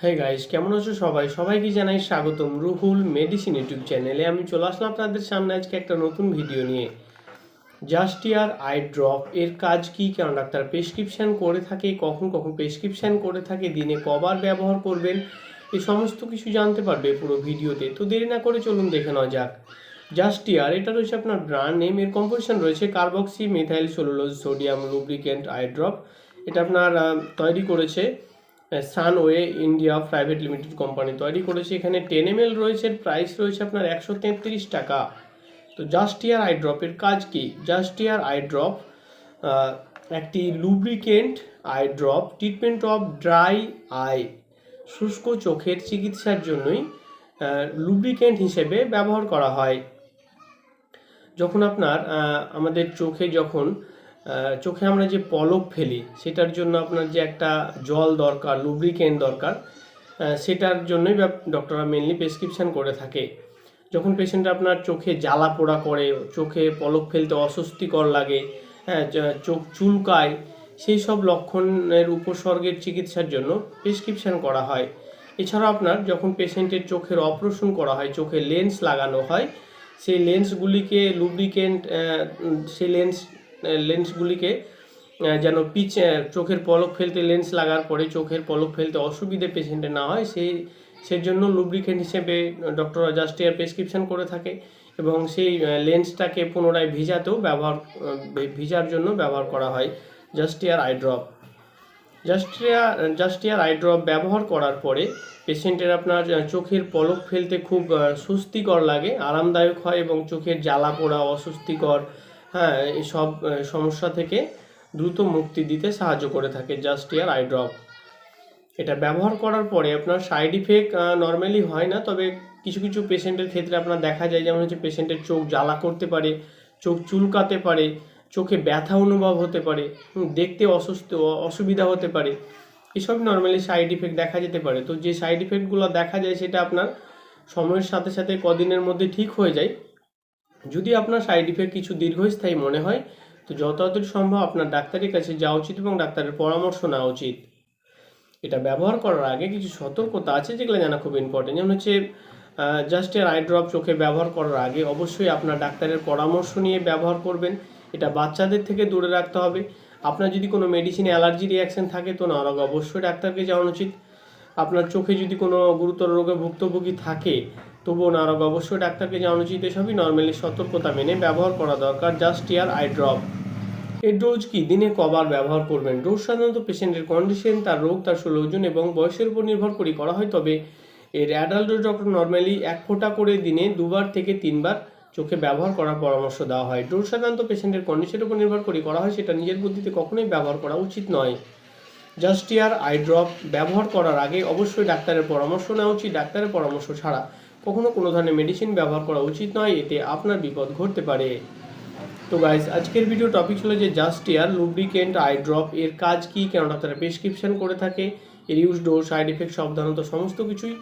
হ্যাঁ গাইস কেমন আছো সবাই? সবাইকে জানাই স্বাগতম রুহুল মেডিসিন ইউটিউব চ্যানেলে। আমি চলে আসলাম আপনাদের সামনে আজকে একটা নতুন ভিডিও নিয়ে। জাস্টিয়ার আই ড্রপ এর কাজ কি কেন ডাক্তার প্রেসক্রিপশান করে থাকে, কখন কখন প্রেসক্রিপশান করে থাকে, দিনে কবার ব্যবহার করবেন, এই সমস্ত কিছু জানতে পারবে পুরো ভিডিওতে। তো দেরি না করে চলুন দেখে নেওয়া যাক। জাস্টিয়ার এটা রয়েছে আপনার ব্র্যান্ড নেম এর কম্পোজিশন রয়েছে carboxy methyl cellulose sodium lubricant eye drop এটা আপনার তৈরি করেছে Sunway India private limited company তৈরি করেছে। এখানে টেন এম রয়েছে প্রাইস রয়েছে আপনার একশো তেত্রিশ টাকা। তো জাস্ট ইয়ার আই ড্রপের কাজ কি? জাস্ট ইয়ার আই ড্রপ একটি lubricant eye drop treatment of dry eye শুষ্ক চোখের চিকিৎসার জন্যই লুব্রিকেন্ট হিসেবে ব্যবহার করা হয়। যখন আপনার আমাদের চোখে যখন চোখে আমরা যে পলক ফেলি, সেটার জন্য আপনার যে একটা জল দরকার লুব্রিকেন্ট দরকার সেটার জন্যই ডক্টররা মেনলি প্রেসক্রিপশন করে থাকে। যখন পেশেন্ট আপনার চোখে জ্বালা পোড়া করে, চোখে পলক ফেলতে অস্বস্তিকর লাগে হ্যাঁ চোখ চুলকায়, সেই সব লক্ষণের উপসর্গের চিকিৎসার জন্য প্রেসক্রিপশন করা হয়। এছাড়া আপনার যখন পেশেন্টের চোখের অপারেশন করা হয়, চোখে লেন্স লাগানো হয়, সেই লেন্সগুলিকে লুব্রিকেন্ট সেই লেন্স লেন্সগুলিকে যেন পিচ চোখের পলক ফেলতে লেন্স লাগার পরে চোখের পলক ফেলতে অসুবিধে পেশেন্টের না হয়। সেই সেই জন্য লুব্রিকেন্ট হিসেবে ডক্টর জাস্টিয়ার প্রেসক্রিপশন করে থাকে এবং সেই লেন্সটাকে পুনরায় ভিজাতেও ব্যবহার ভিজার জন্য ব্যবহার করা হয়। Justear eye drop Justear Justear eye ব্যবহার করার পরে পেশেন্টের আপনার চোখের পলক ফেলতে খুব স্বস্তিকর লাগে, আরামদায়ক হয় এবং চোখের জ্বালা পোড়া, অস্বস্তিকর হ্যাঁ আহ, সমস্যা থেকে দ্রুত মুক্তি দিতে সাহায্য করে থাকে জাস্টিয়ার আই ড্রপ। এটা ব্যবহার করার পরে আপনার সাইড ইফেক্ট নর্মালি হয় না তবে কিছু কিছু পেশেন্টের ক্ষেত্রে আপনার দেখা যায় যেমন হচ্ছে পেশেন্টের চোখ জ্বালা করতে পারে চোখ চুলকাতে পারে চোখে ব্যথা অনুভব হতে পারে দেখতে অসুস্থ অসুবিধা হতে পারে এসব নর্মালি সাইড ইফেক্ট দেখা যেতে পারে। তো যে সাইড ইফেক্টগুলো দেখা যায় সেটা আপনার সময়ের সাথে সাথে কদিনের মধ্যে ঠিক হয়ে যায়। যদি আপনার সাইড ইফেক্ট কিছু দীর্ঘস্থায়ী মনে হয়, তো যত তাড়াতাড়ি সম্ভব আপনার ডাক্তারের কাছে যাওয়া উচিত এবং ডাক্তারের পরামর্শ নেওয়া উচিত। এটা ব্যবহার করার আগে কিছু সতর্কতা আছে যেগুলো জানা খুব ইম্পর্টেন্ট যেমন হচ্ছে জাস্ট এর আই ড্রপ চোখে ব্যবহার করার আগে অবশ্যই আপনার ডাক্তারের পরামর্শ নিয়ে ব্যবহার করবেন। এটা বাচ্চাদের থেকে দূরে রাখতে হবে। আপনার যদি কোনো মেডিসিনে অ্যালার্জি রিয়াকশন থাকে, তো না অবশ্যই ডাক্তারকে যাওয়া উচিত। আপনার চোখে যদি কোনো গুরুতর রোগে ভুক্তভোগী থাকে তবুও না অবশ্যই ডাক্তারকে জানানো উচিত এসবই নর্মালি সতর্কতা মেনে ব্যবহার করা দরকার জাস্ট ইয়ার আই ড্রপ এর ডোজ কি? দিনে কবার ব্যবহার করবেন। ডোজ সাধারণত পেশেন্টের কন্ডিশন তার রোগ, তার ষোলো ওজন এবং বয়সের উপর নির্ভর করে করা হয়। তবে এর অ্যাডাল্ট ডোজ ডক্টর নর্মালি এক ফোঁটা করে দিনে দুবার থেকে তিনবার চোখে ব্যবহার করার পরামর্শ দেওয়া হয়। ডোজ সাধারণত পেশেন্টের কন্ডিশনের উপর নির্ভর করে করা হয়, সেটা নিজের বুদ্ধিতে কখনোই ব্যবহার করা উচিত নয়। জাস্ট ইয়ার আই ড্রপ ব্যবহার করার আগে অবশ্যই ডাক্তারের পরামর্শ নেওয়া উচিত। ডাক্তারের পরামর্শ ছাড়া কখনো কোনো ধরনের মেডিসিন ব্যবহার করা উচিত নয়, এতে আপনার বিপদ ঘটতে পারে। তো গাইজ আজকের ভিডিও টপিক ছিল যে just ear lubricant eye drop এর কাজ কি, কেন ডাক্তারা প্রেসক্রিপশন করে থাকে, এর ইউজ ডোর সাইড এফেক্ট সাবধানত সমস্ত কিছুই।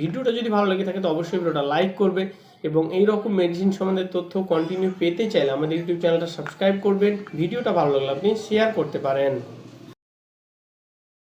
ভিডিওটা যদি ভালো লেগে থাকে, তো অবশ্যই ভিডিওটা লাইক করবে এবং এই রকম মেডিসিন সম্বন্ধে তথ্য কন্টিনিউ পেতে চাইলে আমাদের ইউটিউব চ্যানেলটা সাবস্ক্রাইব করবেন। ভিডিওটা ভালো লাগলে আপনি শেয়ার করতে পারেন।